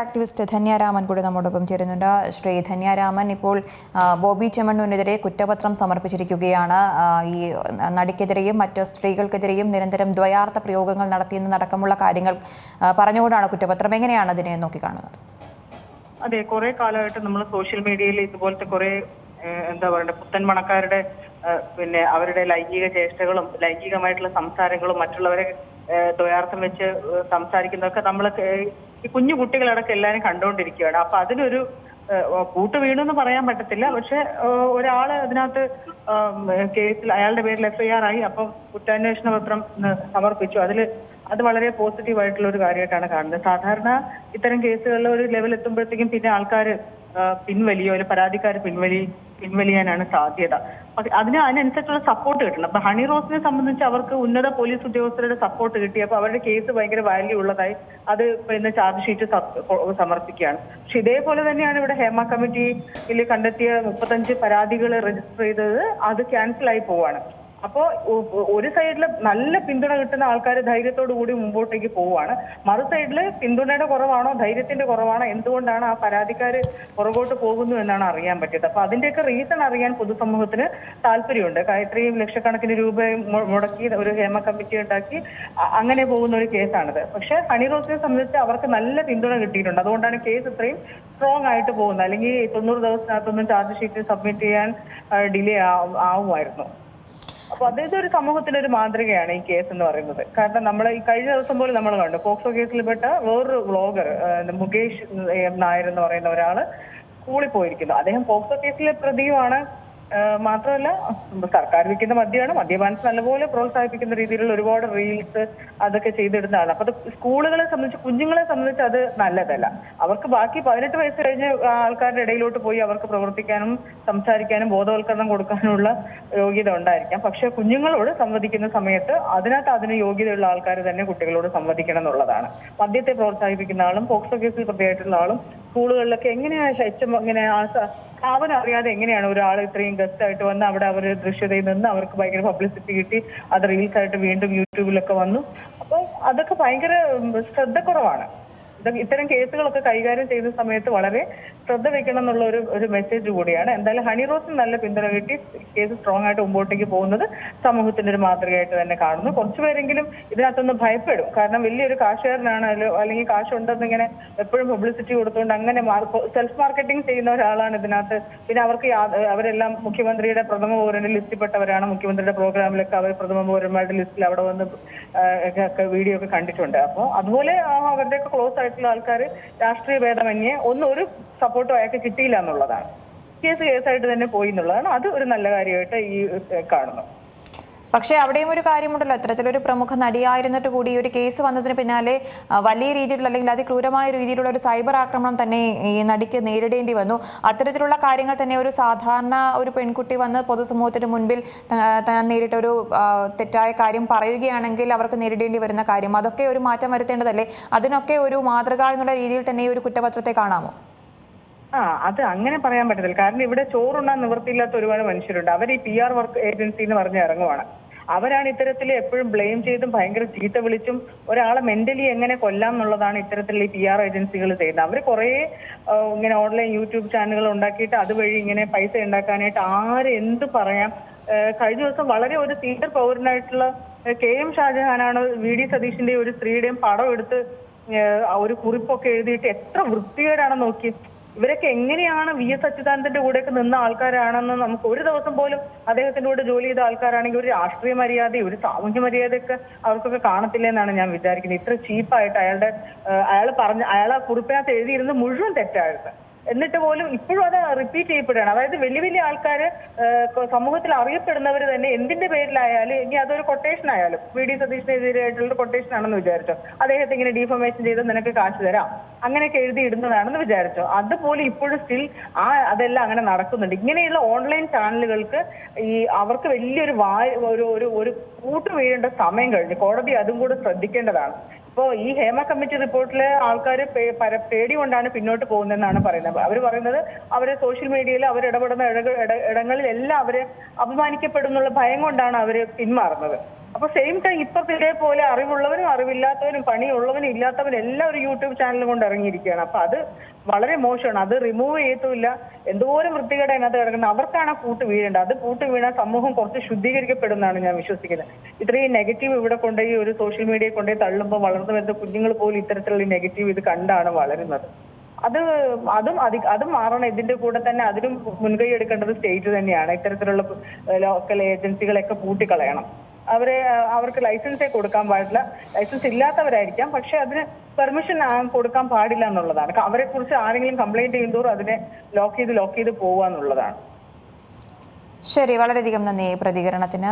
Activist Dhanya Raman കൂടെ നമ്മോടൊപ്പം ചേരുന്നുണ്ട്. ശ്രീ ധന്യാരാമൻ ഇപ്പോൾ ബോബി ചെമ്മണ്ണൂരിനെതിരെ കുറ്റപത്രം സമർപ്പിച്ചിരിക്കുകയാണ്. ഈ നടിക്കെതിരെയും മറ്റ് സ്ത്രീകൾക്കെതിരെയും നിരന്തരം ദ്വയാർത്ഥ പ്രയോഗങ്ങൾ നടത്തിയെന്നടക്കമുള്ള കാര്യങ്ങൾ പറഞ്ഞുകൊണ്ടാണ് കുറ്റപത്രം. എങ്ങനെയാണ് അതിനെ നോക്കി കാണുന്നത് അതെ കുറെ കാലമായിട്ട് നമ്മൾ സോഷ്യൽ മീഡിയയിൽ ഇതുപോലത്തെ കുറെ എന്താ പറയണ്ട പുത്തൻ മണക്കാരുടെ പിന്നെ അവരുടെ ലൈംഗിക ചേഷ്ടകളും ലൈംഗികമായിട്ടുള്ള സംസാരങ്ങളും മറ്റുള്ളവരെ ദ്വയാർത്ഥം വെച്ച് സംസാരിക്കുന്നതൊക്കെ നമ്മൾ ഈ കുഞ്ഞു കുട്ടികളടക്കം എല്ലാവരും കണ്ടുകൊണ്ടിരിക്കുകയാണ് അപ്പൊ അതിനൊരു കൂട്ട് വീണു എന്ന് പറയാൻ പറ്റത്തില്ല. പക്ഷെ ഒരാൾ അതിനകത്ത് കേസിൽ അയാളുടെ പേരിൽ എഫ്ഐആർ ആയി അപ്പം കുറ്റാന്വേഷണ പത്രം സമർപ്പിച്ചു. അതിൽ അത് വളരെ പോസിറ്റീവ് ആയിട്ടുള്ള ഒരു കാര്യമായിട്ടാണ് കാണുന്നത്. സാധാരണ ഇത്തരം കേസുകളിൽ ഒരു ലെവൽ എത്തുമ്പോഴത്തേക്കും പിന്നെ ആൾക്കാർ പിൻവലിയോ അല്ലെങ്കിൽ പരാതിക്കാർ പിൻവലി പിൻവലിയാനാണ് സാധ്യത. അതിന് അതിനനുസരിച്ചുള്ള സപ്പോർട്ട് കിട്ടണം. അപ്പൊ ഹണി റോസിനെ സംബന്ധിച്ച് അവർക്ക് ഉന്നത പോലീസ് ഉദ്യോഗസ്ഥരുടെ സപ്പോർട്ട് കിട്ടി. അപ്പൊ അവരുടെ കേസ് ഭയങ്കര വാല്യൂ ഉള്ളതായി അത് പിന്നെ ചാർജ് ഷീറ്റ് സമർപ്പിക്കുകയാണ്. പക്ഷെ ഇതേപോലെ തന്നെയാണ് ഇവിടെ ഹേമ കമ്മിറ്റിയിൽ കണ്ടെത്തിയ മുപ്പത്തഞ്ച് പരാതികൾ രജിസ്റ്റർ ചെയ്തത്. അത് ക്യാൻസൽ ആയി പോവാണ്. അപ്പോ ഒരു സൈഡിൽ നല്ല പിന്തുണ കിട്ടുന്ന ആൾക്കാർ ധൈര്യത്തോടു കൂടി മുമ്പോട്ടേക്ക് പോവുകയാണ് മറു സൈഡിൽ പിന്തുണയുടെ കുറവാണോ ധൈര്യത്തിന്റെ കുറവാണോ എന്തുകൊണ്ടാണ് ആ പരാതിക്കാർ പുറകോട്ട് പോകുന്നു എന്നാണ് അറിയാൻ പറ്റിയത്. അപ്പൊ അതിന്റെയൊക്കെ റീസൺ അറിയാൻ പൊതുസമൂഹത്തിന് താല്പര്യമുണ്ട്. ഇത്രയും ലക്ഷക്കണക്കിന് രൂപ മുടക്കി ഒരു ഹേമ കമ്മിറ്റി ഉണ്ടാക്കി അങ്ങനെ പോകുന്ന ഒരു കേസാണിത്. പക്ഷെ ഹണി റോസിനെ സംബന്ധിച്ച് അവർക്ക് നല്ല പിന്തുണ കിട്ടിയിട്ടുണ്ട്. അതുകൊണ്ടാണ് കേസ് ഇത്രയും സ്ട്രോങ് ആയിട്ട് പോകുന്നത്. അല്ലെങ്കിൽ തൊണ്ണൂറ് ദിവസത്തിനകത്തൊന്നും ചാർജ് ഷീറ്റ് സബ്മിറ്റ് ചെയ്യാൻ ഡിലേ ആവുമായിരുന്നു. അപ്പൊ അദ്ദേഹത്തെ ഒരു സമൂഹത്തിന്റെ ഒരു മാതൃകയാണ് ഈ കേസ് എന്ന് പറയുന്നത്. കാരണം നമ്മൾ ഈ കഴിഞ്ഞ ദിവസം പോലും നമ്മൾ കണ്ടു. പോക്സോ കേസിൽപ്പെട്ട വേറൊരു വ്ളോഗർ മുകേഷ് നായർ എന്ന് പറയുന്ന ഒരാൾ സ്കൂളിൽ പോയിരിക്കുന്നു. അദ്ദേഹം പോക്സോ കേസിലെ പ്രതിയുമാണ്. മാത്രമല്ല സർക്കാർ വിൽക്കുന്ന മദ്യമാണ്. മദ്യപാനത്തെ നല്ലപോലെ പ്രോത്സാഹിപ്പിക്കുന്ന രീതിയിലുള്ള ഒരുപാട് റീൽസ് അതൊക്കെ ചെയ്തിടുന്നതാണ്. അപ്പൊ അത് സ്കൂളുകളെ സംബന്ധിച്ച് കുഞ്ഞുങ്ങളെ സംബന്ധിച്ച് അത് നല്ലതല്ല. അവർക്ക് ബാക്കി പതിനെട്ട് വയസ്സ് കഴിഞ്ഞ് ആൾക്കാരുടെ ഇടയിലോട്ട് പോയി അവർക്ക് പ്രവർത്തിക്കാനും സംസാരിക്കാനും ബോധവൽക്കരണം കൊടുക്കാനുള്ള യോഗ്യത ഉണ്ടായിരിക്കാം. പക്ഷെ കുഞ്ഞുങ്ങളോട് സംവദിക്കുന്ന സമയത്ത് അതിനകത്ത് അതിന് യോഗ്യതയുള്ള ആൾക്കാർ തന്നെ കുട്ടികളോട് സംവദിക്കണം എന്നുള്ളതാണ്. മദ്യത്തെ പ്രോത്സാഹിപ്പിക്കുന്ന ആളും പോക്സോ കേസിൽ പ്രതിയായിട്ടുള്ള ആളും സ്കൂളുകളിലൊക്കെ എങ്ങനെയാണ് ശൈച്ചം ഇങ്ങനെ സ്ഥാപനം അറിയാതെ എങ്ങനെയാണ് ഒരാൾ ഇത്രയും ഗസ്റ്റ് ആയിട്ട് വന്ന് അവിടെ അവർ ദൃശ്യതയിൽ നിന്ന് അവർക്ക് ഭയങ്കര പബ്ലിസിറ്റി കിട്ടി അത് റീൽസ് ആയിട്ട് വീണ്ടും യൂട്യൂബിലൊക്കെ വന്നു. അപ്പോൾ അതൊക്കെ ഭയങ്കര ശ്രദ്ധ ശ്രദ്ധക്കുറവാണ്. ഇത്തരം കേസുകളൊക്കെ കൈകാര്യം ചെയ്യുന്ന സമയത്ത് വളരെ ശ്രദ്ധ വെക്കണം എന്നുള്ള ഒരു ഒരു മെസ്സേജ് കൂടിയാണ്. എന്തായാലും ഹണി റോസിന് നല്ല പിന്തുണ കിട്ടി. കേസ് സ്ട്രോങ് ആയിട്ട് മുമ്പോട്ടേക്ക് പോകുന്നത് സമൂഹത്തിന്റെ ഒരു മാതൃകയായിട്ട് തന്നെ കാണുന്നു. കുറച്ചുപേരെങ്കിലും ഇതിനകത്തൊന്ന് ഭയപ്പെടും. കാരണം വലിയൊരു കാശുകാരനാണല്ലോ അല്ലെങ്കിൽ കാശുണ്ടെന്ന് ഇങ്ങനെ എപ്പോഴും പബ്ലിസിറ്റി കൊടുത്തുകൊണ്ട് അങ്ങനെ സെൽഫ് മാർക്കറ്റിംഗ് ചെയ്യുന്ന ഒരാളാണ് ഇതിനകത്ത്. പിന്നെ അവർക്ക് അവരെല്ലാം മുഖ്യമന്ത്രിയുടെ പ്രഥമ പൗരന്റെ ലിസ്റ്റിൽപ്പെട്ടവരാണ്. മുഖ്യമന്ത്രിയുടെ പ്രോഗ്രാമിലൊക്കെ അവർ പ്രഥമ പൗരന്മാരുടെ ലിസ്റ്റിൽ അവിടെ വന്ന് വീഡിയോ ഒക്കെ കണ്ടിട്ടുണ്ട്. അപ്പോൾ അതുപോലെ അവരുടെയൊക്കെ ക്ലോസ് ആയിട്ടുള്ള ആൾക്കാർ രാഷ്ട്രീയ ഭേദമന്യേ ഒന്നും ഒരു സപ്പോർട്ടും അയാൾക്ക് കിട്ടിയില്ല എന്നുള്ളതാണ്. കേസ് കേസായിട്ട് തന്നെ പോയി എന്നുള്ളതാണ്. അത് ഒരു നല്ല കാര്യമായിട്ട് ഈ കാണുന്നു. പക്ഷേ അവിടെയും ഒരു കാര്യമുണ്ടല്ലോ. ഇത്തരത്തിലൊരു പ്രമുഖ നടിയായിരുന്നിട്ട് കൂടി ഒരു കേസ് വന്നതിന് പിന്നാലെ വലിയ രീതിയിലുള്ള അല്ലെങ്കിൽ അതിക്രൂരമായ രീതിയിലുള്ള ഒരു സൈബർ ആക്രമണം തന്നെ ഈ നടിക്ക് നേരിടേണ്ടി വന്നു. അത്തരത്തിലുള്ള കാര്യങ്ങൾ തന്നെ ഒരു സാധാരണ ഒരു പെൺകുട്ടി വന്ന് പൊതുസമൂഹത്തിന് മുൻപിൽ താൻ നേരിട്ട ഒരു തെറ്റായ കാര്യം പറയുകയാണെങ്കിൽ അവർക്ക് നേരിടേണ്ടി വരുന്ന കാര്യം. അതൊക്കെ ഒരു മാറ്റം വരുത്തേണ്ടതല്ലേ? അതിനൊക്കെ ഒരു മാതൃക എന്നുള്ള രീതിയിൽ തന്നെ ഈ ഒരു കുറ്റപത്രത്തെ കാണാമോ? ആ അത് അങ്ങനെ പറയാൻ പറ്റത്തില്ല. കാരണം ഇവിടെ ചോറുണ്ണാൻ നിവൃത്തിയില്ലാത്ത ഒരുപാട് മനുഷ്യരുണ്ട്. അവർ ഈ പി ആർ വർക്ക് ഏജൻസി എന്ന് പറഞ്ഞ് ഇറങ്ങുവാണ്. അവരാണ് ഇത്തരത്തിൽ എപ്പോഴും ബ്ലെയിം ചെയ്തും ഭയങ്കര ചീത്ത വിളിച്ചും ഒരാളെ മെന്റലി എങ്ങനെ കൊല്ലാം എന്നുള്ളതാണ് ഇത്തരത്തിൽ ഈ പി ആർ ഏജൻസികൾ ചെയ്യുന്നത്. അവർ കുറേ ഇങ്ങനെ ഓൺലൈൻ യൂട്യൂബ് ചാനലുകൾ ഉണ്ടാക്കിയിട്ട് അതുവഴി ഇങ്ങനെ പൈസ ഉണ്ടാക്കാനായിട്ട് ആര് എന്ത് പറയാം. കഴിഞ്ഞ ദിവസം വളരെ ഒരു സീനിയർ പൗരനായിട്ടുള്ള കെ എം ഷാജഹാനാണ് വി ഡി സതീഷിന്റെ ഒരു സ്ത്രീയുടെയും പടം എടുത്ത് ഒരു കുറിപ്പൊക്കെ എഴുതിയിട്ട് എത്ര വൃത്തികേടാണെന്ന് നോക്കി. ഇവരൊക്കെ എങ്ങനെയാണ് വി എസ് അച്യുതാനന്ദന്റെ കൂടെയൊക്കെ നിന്ന ആൾക്കാരാണെന്ന് നമുക്ക് ഒരു ദിവസം പോലും അദ്ദേഹത്തിന്റെ കൂടെ ജോലി ചെയ്ത ആൾക്കാരാണെങ്കിൽ ഒരു രാഷ്ട്രീയ മര്യാദ ഒരു സാമൂഹ്യ മര്യാദയൊക്കെ അവർക്കൊക്കെ കാണത്തില്ല എന്നാണ് ഞാൻ വിചാരിക്കുന്നത്. ഇത്ര ചീപ്പായിട്ട് അയാളുടെ അയാൾ പറഞ്ഞ അയാൾ ആ കുറിപ്പിനകത്ത് എഴുതിയിരുന്നത് മുഴുവൻ തെറ്റായിരുന്നു. എന്നിട്ട് പോലും ഇപ്പോഴും അത് റിപ്പീറ്റ് ചെയ്യപ്പെടുകയാണ്. അതായത് വലിയ വലിയ ആൾക്കാർ സമൂഹത്തിൽ അറിയപ്പെടുന്നവർ തന്നെ എന്തിന്റെ പേരിലായാലും ഇനി അതൊരു കൊട്ടേഷൻ ആയാലും വി ഡി സതീഷിനെതിരായിട്ടുള്ള കൊട്ടേഷൻ ആണെന്ന് വിചാരിച്ചോ. അദ്ദേഹത്തെ ഇങ്ങനെ ഡീഫമേഷൻ ചെയ്ത് നിനക്ക് കാശ് തരാം. അങ്ങനെയൊക്കെ എഴുതി ഇടുന്നതാണെന്ന് വിചാരിച്ചോ. അതുപോലെ ഇപ്പോഴും സ്റ്റിൽ ആ അതെല്ലാം അങ്ങനെ നടക്കുന്നുണ്ട്. ഇങ്ങനെയുള്ള ഓൺലൈൻ ചാനലുകൾക്ക് ഈ അവർക്ക് വലിയൊരു വായ ഒരു ഒരു ഒരു കൂട്ടു വീഴേണ്ട സമയം കഴിഞ്ഞു. കോടതി അതും കൂടെ ശ്രദ്ധിക്കേണ്ടതാണ്. ഇപ്പോ ഈ ഹേമ കമ്മിറ്റി റിപ്പോർട്ടിൽ ആൾക്കാർ പേടി കൊണ്ടാണ് പിന്നോട്ട് പോകുന്നതെന്നാണ് പറയുന്നത്. അവർ പറയുന്നത് അവരെ സോഷ്യൽ മീഡിയയിൽ അവർ ഇടപെടുന്ന ഇടങ്ങളിൽ എല്ലാം അപമാനിക്കപ്പെടുന്നുള്ള ഭയം കൊണ്ടാണ് അവർ പിന്മാറുന്നത്. അപ്പൊ സെയിം ടൈം ഇപ്പൊ ഇതേപോലെ അറിവുള്ളവനും അറിവില്ലാത്തവനും പണിയുള്ളവനും ഇല്ലാത്തവനും എല്ലാം ഒരു യൂട്യൂബ് ചാനൽ കൊണ്ട് ഇറങ്ങിയിരിക്കുകയാണ്. അപ്പൊ അത് വളരെ മോശമാണ്. അത് റിമൂവ് ചെയ്യത്തുമില്ല. എന്തോരം വൃത്തികേട് അതിനകത്ത് കിടക്കുന്നത് അവർക്കാണ് കൂട്ട് വീഴേണ്ടത്. അത് കൂട്ട് വീണാൽ സമൂഹം കുറച്ച് ശുദ്ധീകരിക്കപ്പെടുന്നതാണ് ഞാൻ വിശ്വസിക്കുന്നത്. ഇത്രയും നെഗറ്റീവ് ഇവിടെ കൊണ്ടുപോയി ഒരു സോഷ്യൽ മീഡിയയിൽ കൊണ്ടുപോയി തള്ളുമ്പോൾ വളർന്നു വരുന്ന കുഞ്ഞുങ്ങൾ പോലും ഇത്തരത്തിലുള്ള നെഗറ്റീവ് ഇത് കണ്ടാണ് വളരുന്നത്. അത് അതും അതി അതും മാറണം. ഇതിന്റെ കൂടെ തന്നെ അതിനും മുൻകൈ എടുക്കേണ്ടത് സ്റ്റേറ്റ് തന്നെയാണ്. ഇത്തരത്തിലുള്ള ലോക്കൽ ഏജൻസികളെയൊക്കെ പൂട്ടിക്കളയണം. അവരെ അവർക്ക് ലൈസൻസേ കൊടുക്കാൻ പാടില്ല. ലൈസൻസ് ഇല്ലാത്തവരായിരിക്കാം പക്ഷെ അതിന് പെർമിഷൻ കൊടുക്കാൻ പാടില്ല എന്നുള്ളതാണ്. അവരെ കുറിച്ച് ആരെങ്കിലും കംപ്ലൈന്റ് ചെയ്യുമ്പോൾ അതിനെ ലോക്ക് ചെയ്ത് ലോക്ക് ചെയ്ത് പോവുക എന്നുള്ളതാണ്. ശരി വളരെയധികം നന്ദി പ്രതികരണത്തിന്.